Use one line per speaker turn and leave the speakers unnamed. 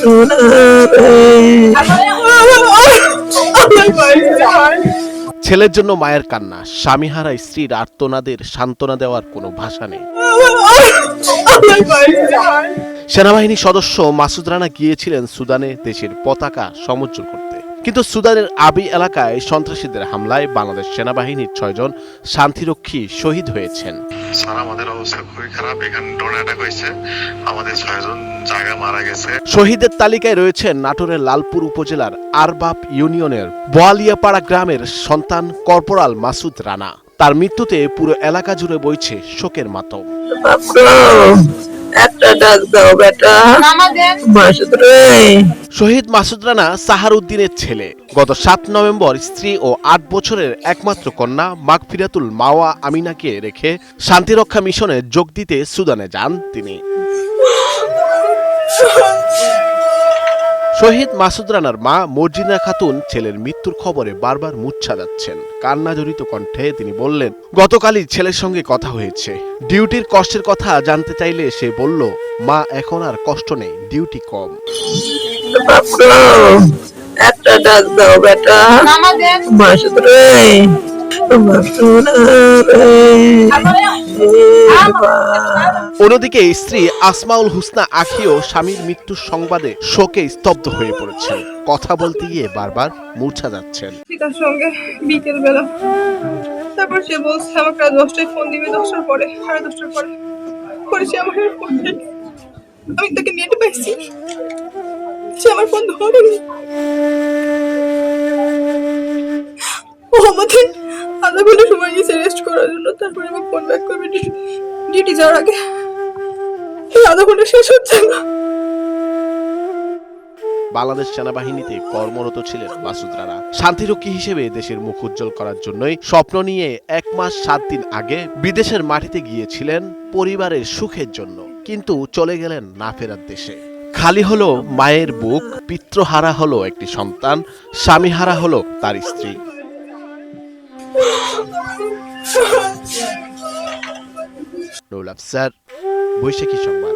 সোনারে
ছেলের জন্য মায়ের কান্না, স্বামীহারা স্ত্রীর আর্তনাদের সান্ত্বনা দেওয়ার কোনো ভাষা নেই। সেনাবাহিনী সদস্য মাসুদ রানা গিয়েছিলেন সুদানে দেশের পতাকা সমুজ্জ্বল করতে। কিন্তু সুদানের আবি এলাকায় সন্ত্রাসীদের হামলায় বাংলাদেশ সেনাবাহিনীর ছয়জন শান্তিরক্ষী শহীদ হয়েছেন।
স্যার আমাদের অবস্থা খুবই খারাপ। এখানে ড্রোন অ্যাটাক হয়েছে। আমাদের ছয়জন জায়গা মারা গেছে।
শহীদের তালিকায় রয়েছেন নাটোরের লালপুর উপজেলার আরবাব ইউনিয়নের বোয়ালিয়াপাড়া গ্রামের সন্তান কর্পোরাল মাসুদ রানা। তার মৃত্যুতে পুরো এলাকা জুড়ে বইছে শোকের মাতম।
একটা ডাক দাও বেটা মাসুদ রে
শহীদ মাসুদ রানা সাহারউদ্দিনের ছেলে গত সাত নভেম্বর স্ত্রী ও আট বছরের একমাত্র কন্যা মাগফিরাতুল মাওয়া আমিনাকে রেখে শান্তিরক্ষা মিশনে যোগ দিতে সুদানে যান তিনি শহীদ মাসুদ রানার মা মর্জিনা খাতুন ছেলের মৃত্যুর খবরে বারবার মুচ্ছা যাচ্ছেন। কান্না জড়িত কণ্ঠে তিনি বললেন গতকালই ছেলের সঙ্গে কথা হয়েছে। ডিউটির কষ্টের কথা জানতে চাইলে সে বলল মা এখন আর কষ্ট নেই ডিউটি কম।
একটা ডাক দাও বেটা।
অন্যদিকে স্ত্রী আসমাউল হুসনা আখিও স্বামীর মৃত্যুর সংবাদে শোকে স্তব্ধ হয়ে পড়েছেন কথা বলতে গিয়ে বারবার মূর্ছা যাচ্ছেন।
পিতার সঙ্গে বিকেল বেলা। তারপর সে বলছে, আমাকে রাত দশটায় ফোন দিবে, দশটার পরে, সাড়ে দশটার পরে। পরে সে আমার ফোন আমি তাকে নেট পাইছি। সে আমার ফোন ও আমাদের আধা ঘণ্টা সময় নিয়েছে রেস্ট করার জন্য তারপরে আমি ফোন ব্যাক করবে। ডিউটি যাওয়ার আগে। এই আধা ঘণ্টা শেষ হচ্ছে না।
বাংলাদেশ সেনাবাহিনীতে কর্মরত ছিলেন মাসুদ রানা শান্তিরক্ষী হিসেবে দেশের মুখ উজ্জ্বল করার জন্যই স্বপ্ন নিয়ে এক মাস সাত দিন আগে বিদেশের মাটিতে গিয়েছিলেন পরিবারের সুখের জন্য, কিন্তু চলে গেলেন না ফেরার দেশে। খালি হলো মায়ের বুক পিত্রহারা হলো একটি সন্তান, স্বামীহারা হলো তার স্ত্রী। নুরুল আফসার বৈশাখী সংবাদ